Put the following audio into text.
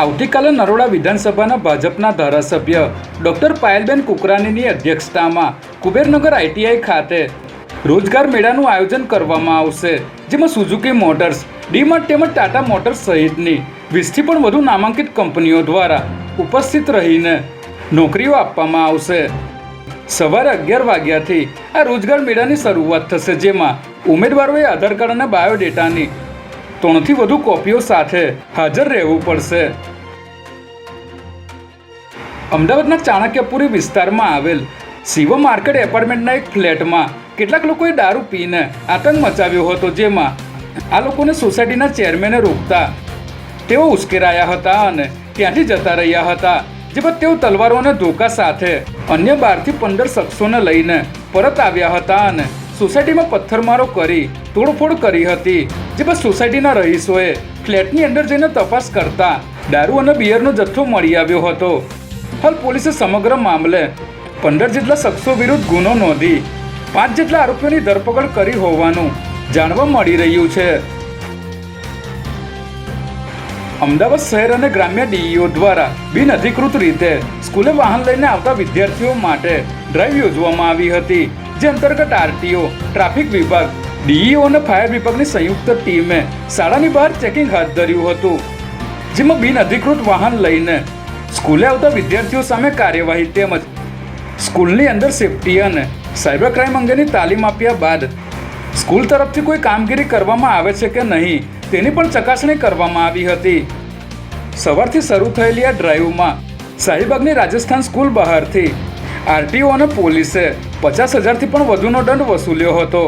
આવતીકાલે નરોડા વિધાનસભાના ભાજપના ધારાસભ્ય ડોક્ટર પાયલબેન કુકરાણીની અધ્યક્ષતામાં કુબેરનગર આઈટીઆઈ ખાતે રોજગાર મેળાનું આયોજન કરવામાં આવશે, જેમાં સુઝુકી મોટર્સ, ડીમાર્ટ તેમજ ટાટા મોટર્સ સહિતની વીસથી પણ વધુ નામાંકિત કંપનીઓ દ્વારા ઉપસ્થિત રહીને નોકરીઓ આપવામાં આવશે. સવારે અગિયાર વાગ્યાથી આ રોજગાર મેળાની શરૂઆત થશે, જેમાં ઉમેદવારોએ આધાર કાર્ડ અને બાયોડેટાની ત્રણથી વધુ કોપીઓ સાથે હાજર રહેવું પડશે. અમદાવાદના ચાણક્યપુરી વિસ્તારમાં આવેલ શિવ માર્કેટ એપાર્ટમેન્ટના એક ફ્લેટમાં કેટલાક લોકોએ દારૂ પીને આતંક મચાવ્યો હતો, જેમાં આ લોકોને સોસાયટીના ચેરમેને રોકતા તેઓ ઉશ્કેરાયા હતા અને ત્યાંથી જતા રહ્યા હતા જે બાદ તેઓ તલવારો અને ધોકા સાથે અન્ય બારથી પંદર શખ્સોને લઈને પરત આવ્યા હતા અને સોસાયટીમાં પથ્થરમારો કરી, તોડફોડ કરી હતી. જે બાદ સોસાયટીના રહીશોએ ફ્લેટની અંદર જઈને તપાસ કરતા દારૂ અને બિયરનો જથ્થો મળી આવ્યો હતો. હાલ પોલીસે સમગ્ર મામલે પંદર જેટલા શખ્સો વિરુદ્ધ ગુનો નોંધી, પાંચ જેટલા આરોપીઓની ધરપકડ કરી હોવાનું જાણવા મળી રહ્યું છે. અમદાવાદ શહેર અને ગ્રામ્ય ડીઈઓ દ્વારા બિનઅધિકૃત રીતે સ્કૂલે વાહન લઈને આવતા વિદ્યાર્થીઓ માટે ડ્રાઈવ યોજવામાં આવી હતી. જે અંતર્ગત આરટીઓ, ટ્રાફિક વિભાગ, ડીઈઓ અને ફાયર વિભાગની સંયુક્ત ટીમે શાળાની બહાર ચેકિંગ હાથ ધર્યું હતું, જેમાં બિનઅધિકૃત વાહન લઈને સ્કૂલે આવતા વિદ્યાર્થીઓ સામે કાર્યવાહી તેમજ સ્કૂલની અંદર સેફટી અને સાયબર ક્રાઇમ અંગેની તાલીમ આપ્યા બાદ સ્કૂલ તરફથી કોઈ કામગીરી કરવામાં આવે છે કે નહીં તેની પણ ચકાસણી કરવામાં આવી હતી. સવારથી શરૂ થયેલી આ ડ્રાઈવમાં શાહીબાગની રાજસ્થાન સ્કૂલ બહારથી આરટીઓ અને પોલીસે પચાસ હજારથી પણ વધુનો દંડ વસૂલ્યો હતો.